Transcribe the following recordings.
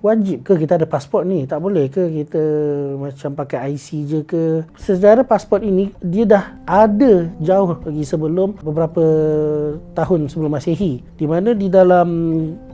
wajib ke kita ada pasport ni? Tak boleh ke kita macam pakai IC je ke? Sejarah pasport ini dia dah ada jauh lagi sebelum beberapa tahun sebelum Masehi. Di mana di dalam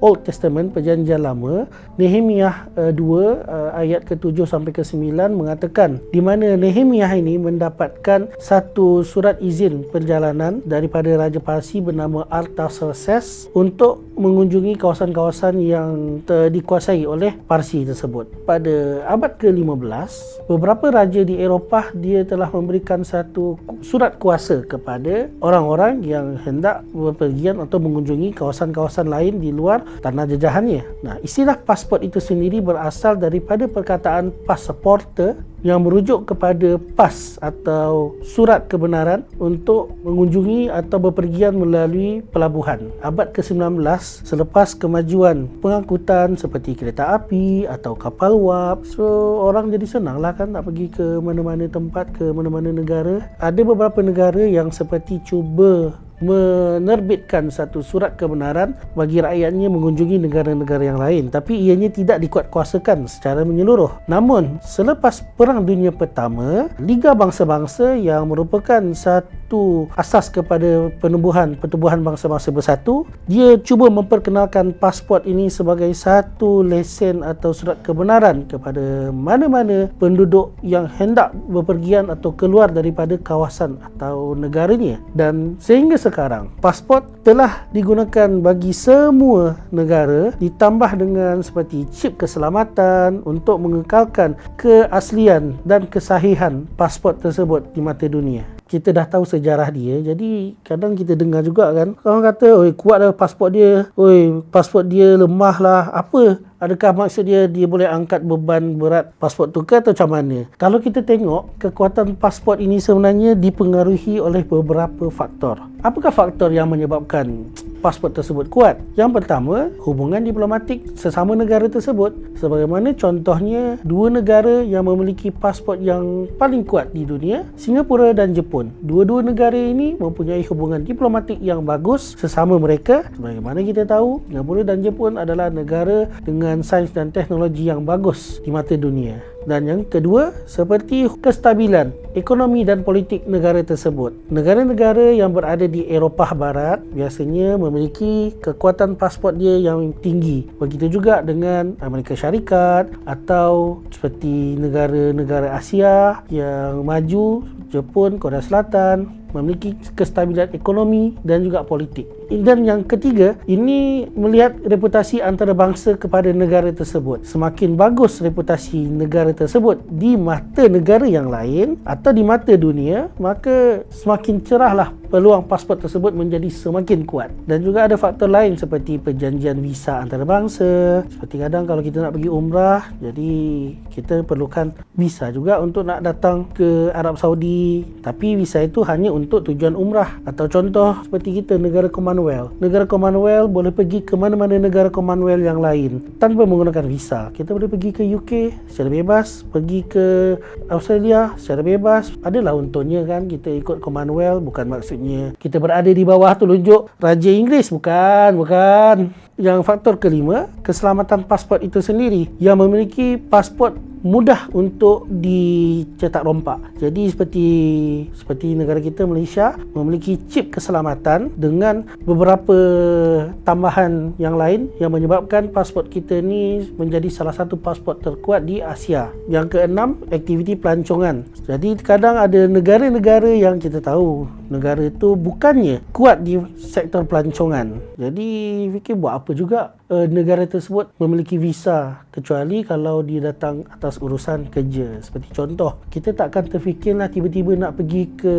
Old Testament perjanjian lama, Nehemiah uh, 2 uh, ayat ke-7 sampai ke-9 mengatakan di mana Nehemiah ini mendapatkan satu surat izin perjalanan daripada Raja Parsi bernama Artaxerxes untuk mengunjungi kawasan-kawasan yang dikuasai oleh Parsi tersebut. Pada abad ke-15, beberapa raja di Eropah dia telah memberikan satu surat kuasa kepada orang-orang yang hendak berpergian atau mengunjungi kawasan-kawasan lain di luar tanah jajahannya. Nah, istilah pasport itu sendiri berasal daripada perkataan passaporte yang merujuk kepada pas atau surat kebenaran untuk mengunjungi atau berpergian melalui pelabuhan. Abad ke-19 selepas kemajuan pengangkutan seperti kereta api atau kapal wap, so orang jadi senanglah kan nak pergi ke mana-mana tempat, ke mana-mana negara. Ada beberapa negara yang seperti cuba menerbitkan satu surat kebenaran bagi rakyatnya mengunjungi negara-negara yang lain. Tapi ianya tidak dikuatkuasakan secara menyeluruh. Namun selepas perang dunia pertama Liga Bangsa-Bangsa yang merupakan satu asas kepada penubuhan pertubuhan bangsa-bangsa bersatu. Dia cuba memperkenalkan pasport ini sebagai satu lesen atau surat kebenaran kepada mana-mana penduduk yang hendak bepergian atau keluar daripada kawasan atau negaranya. Dan sehingga sekarang pasport telah digunakan bagi semua negara ditambah dengan seperti chip keselamatan untuk mengekalkan keaslian dan kesahihan pasport tersebut di mata dunia kita dah tahu sejarah dia jadi kadang kita dengar juga kan orang kata oi kuat dah pasport dia oi pasport dia lemah lah apa Adakah maksud dia dia boleh angkat beban berat pasport tu ke atau macam mana? Kalau kita tengok kekuatan pasport ini sebenarnya dipengaruhi oleh beberapa faktor. Apakah faktor yang menyebabkan pasport tersebut kuat? Yang pertama, hubungan diplomatik sesama negara tersebut. Sebagaimana contohnya dua negara yang memiliki pasport yang paling kuat di dunia, Singapura dan Jepun. Dua-dua negara ini mempunyai hubungan diplomatik yang bagus sesama mereka. Sebagaimana kita tahu, Singapura dan Jepun adalah negara dengan sains dan teknologi yang bagus di mata dunia. Dan yang kedua, seperti kestabilan ekonomi dan politik negara tersebut. Negara-negara yang berada di Eropah Barat biasanya memiliki kekuatan pasport dia yang tinggi. Begitu juga dengan Amerika Syarikat atau seperti negara-negara Asia yang maju, Jepun, Korea Selatan, memiliki kestabilan ekonomi dan juga politik. Dan yang ketiga, ini melihat reputasi antarabangsa kepada negara tersebut. Semakin bagus reputasi negara tersebut di mata negara yang lain atau di mata dunia, maka semakin cerahlah peluang pasport tersebut menjadi semakin kuat dan juga ada faktor lain seperti perjanjian visa antarabangsa seperti kadang kalau kita nak pergi umrah jadi kita perlukan visa juga untuk nak datang ke Arab Saudi tapi visa itu hanya untuk tujuan umrah atau contoh seperti kita negara Commonwealth. Negara Commonwealth boleh pergi ke mana-mana negara Commonwealth yang lain tanpa menggunakan visa. Kita boleh pergi ke UK secara bebas pergi ke Australia secara bebas. Adalah untungnya kan kita ikut Commonwealth bukan maksudnya kita berada di bawah telunjuk Raja Inggeris. Bukan bukan. Yang faktor kelima keselamatan pasport itu sendiri. Yang memiliki pasport mudah untuk dicetak rompak. Jadi seperti seperti negara kita Malaysia memiliki chip keselamatan dengan beberapa tambahan yang lain yang menyebabkan pasport kita ni menjadi salah satu pasport terkuat di Asia. Yang keenam, aktiviti pelancongan. Jadi kadang ada negara-negara yang kita tahu negara itu bukannya kuat di sektor pelancongan. Jadi fikir buat apa juga uh, negara tersebut memiliki visa kecuali kalau dia datang atas urusan kerja. Seperti contoh, kita takkan terfikirlah tiba-tiba nak pergi ke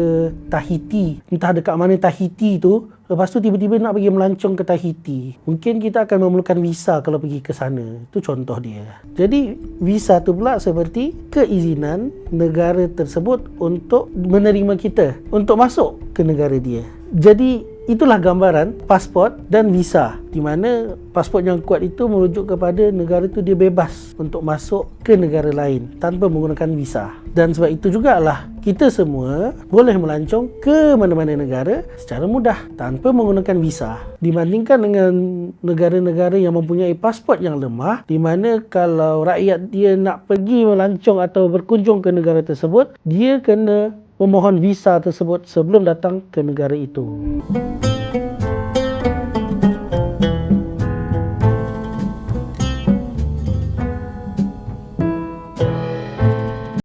Tahiti. Entah dekat mana Tahiti tu, lepas tu tiba-tiba nak pergi melancong ke Tahiti. Mungkin kita akan memerlukan visa kalau pergi ke sana. Itu contoh dia. Jadi, visa tu pula seperti keizinan negara tersebut untuk menerima kita untuk masuk ke negara dia. Jadi itulah gambaran pasport dan visa di mana pasport yang kuat itu merujuk kepada negara itu dia bebas untuk masuk ke negara lain tanpa menggunakan visa. Dan sebab itu jugalah kita semua boleh melancong ke mana-mana negara secara mudah tanpa menggunakan visa. Dibandingkan dengan negara-negara yang mempunyai pasport yang lemah di mana kalau rakyat dia nak pergi melancong atau berkunjung ke negara tersebut dia kena memohon visa tersebut sebelum datang ke negara itu.